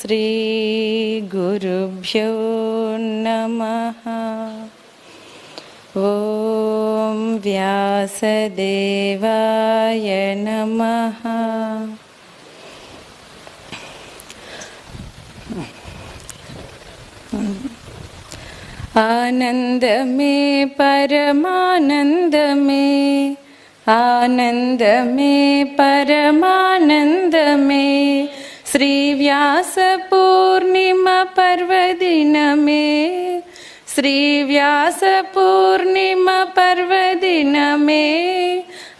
श्रीगुरुभ्यो नमः। ॐ व्यासदेवाय नमः। आनंद में परमानंद में आनंद में परमानंद में श्रीव्यासपूर्णिमपर्वदिनमे श्रीव्यासपूर्णिमपर्वदिनमे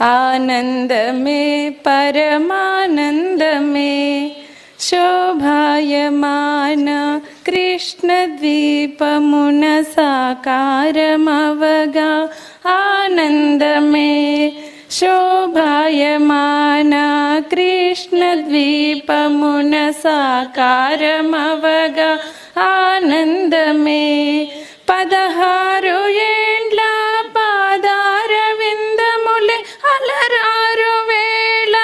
आनन्दमे परमानन्दमे शोभायमान कृष्णद्वीपमुनसाकारमवगा आनन्दमे శోభాయమాన కృష్ణద్వీపమున సాకారమవగా ఆనందమే పదహారు ఏండ్ల పాదారవిందములే అలరారు వేళ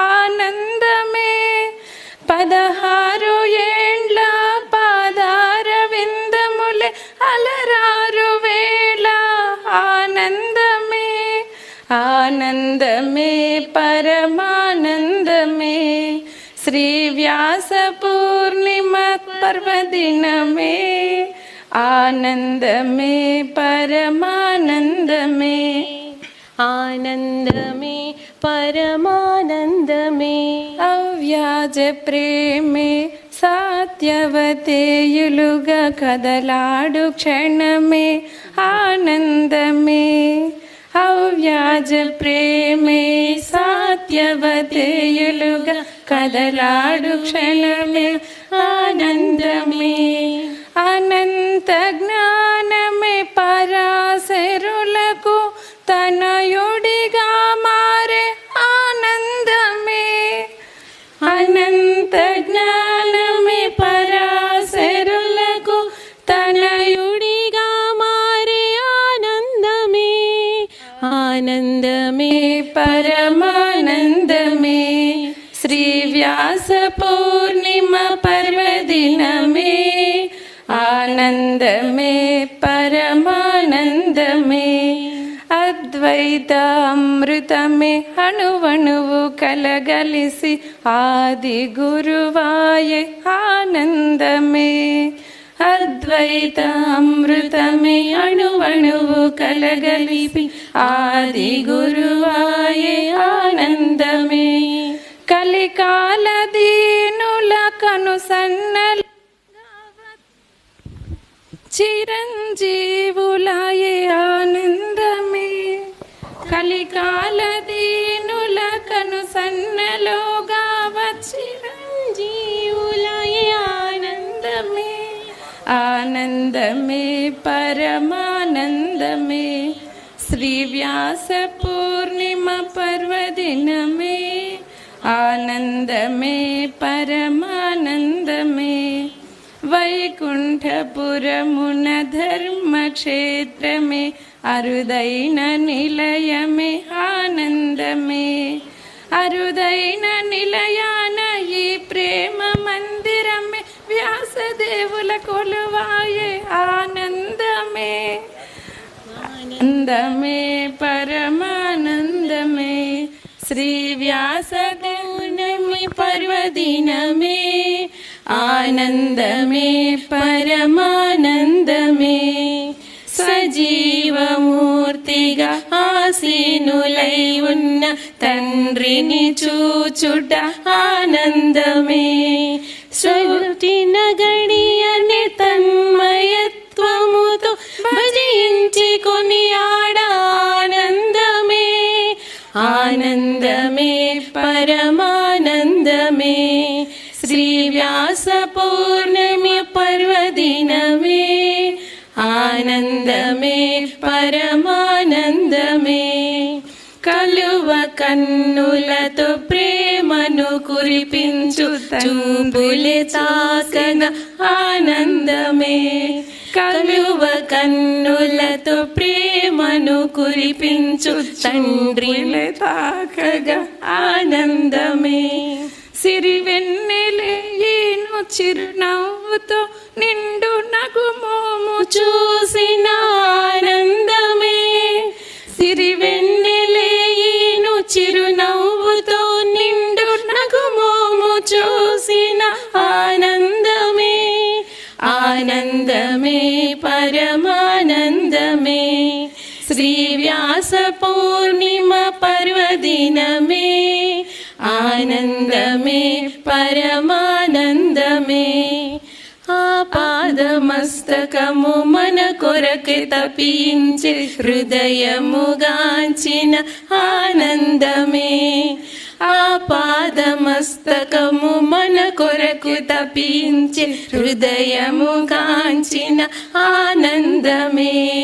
ఆనందమే పదహారు परमानन्दमे परमानन्दमे श्रीव्यासपूर्णिमपर्वदिनमे आनन्दमे परमानन्दमे आनन्दमे परमानन्दमे अव्याजप्रेमे सात्यवतेयुलुग कदलाडु क्षणमे आनन्दमे అవ్యాజ ప్రేమే సాత్యవతేయులుగా కదలాడు క్షణమే ఆనందమే. అనంత జ్ఞా परमानन्द मे श्री व्यासपूर्णिमापर्वदिन मे आनन्दमे परमानन्द मे अद्वैतामृतमे हनुहणुव कलगलिसि आदिगुरुवाय आनन्दमे అద్వైత అమృతమే అణువణువు కలగలిపి ఆది గురువాయే ఆనందమే. కలికాల దీనుల కను సన్నల చిరంజీవులాయే ఆనందమే. కలికాల దీనుల కను आनंद में परमानंद में श्री व्यास पूर्णिमा पर्व दिन में आनंद में परमानंद में वैकुंठपुर धर्म क्षेत्र में अरुदैन निलय में आनंद में अरुदैन निलय ఆనందమే పరమానందమే శ్రీ వ్యాసదేవుని పర్వదినమే ఆనందమే పరమానందమే సజీవమూర్తిగా ఆసీనులై ఉన్న తండ్రిని చూచుట ఆనందమే సృష్టిన గడియని ఆనందమే పరమానందమే శ్రీ వ్యాస పౌర్ణమి పర్వదినమే ఆనందమే పరమానందమే కలువ కన్నులతో ప్రేమను కురిపించు చూపులే తాకన ఆనందమే కలువ కన్నులతో ప్రేమను కురిపించు తండ్రిని తాకగా ఆనందమే. సిరి వెన్నెలే ఈ చిరునవ్వుతో నిండు నగు మోము చూసిన ఆనందమే. సిరివెన్నెలేను చిరునవ్వుతో నిండు నగుమోము చూసిన ఆనందమే. ఆనందమే పరమానందమే శ్రీ వ్యాస పూర్ణిమ పర్వదినమే. ఆనందమే పరమానందమే. ఆ పాదమస్తకము మన కొరకు తపించి హృదయముగాంచిన ఆనందమే. ఆ పాదమస్తకము మన కొరకు తపించి హృదయముగాంచిన ఆనందమే.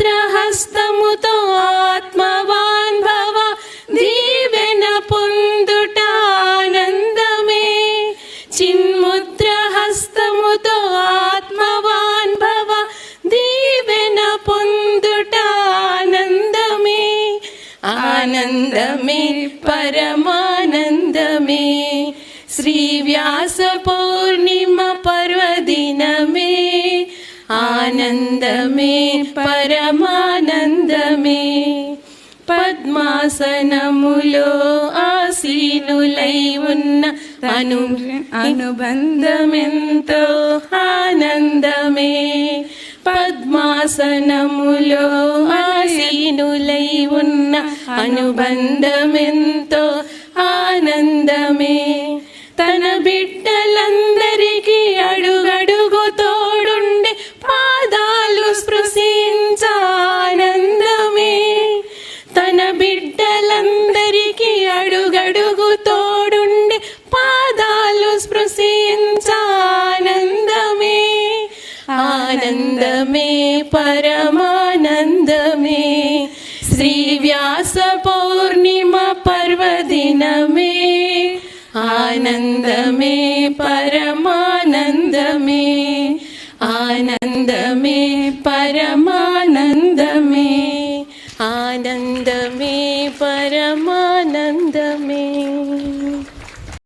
చిన్ముద్రహస్తముతో ఆత్మవాన్ భవ దీవెన పొందుట ఆనందమే చిన్ముద్రహస్తముతో ఆత్మవాన్ భవ దీవెన పొందుట ఆనందమే ఆనందమే పరమానందమే శ్రీ వ్యాస పౌర్ణిమ పరు ఆనందమే పరమానందమే పద్మాసనములో ఆసీనులై ఉన్న అను అనుబంధమెంతో ఆనందమే పద్మాసనములో ఆసీనులై ఉన్న అనుబంధమెంతో ఆనందమే తన బిడ్డలందరికీ అడుగడుగు नन्द मे आनन्द मे परमानन्द मे श्री व्यास पर्वदिन मे आनन्द मे परमानन्द मे आनन्द मे परमा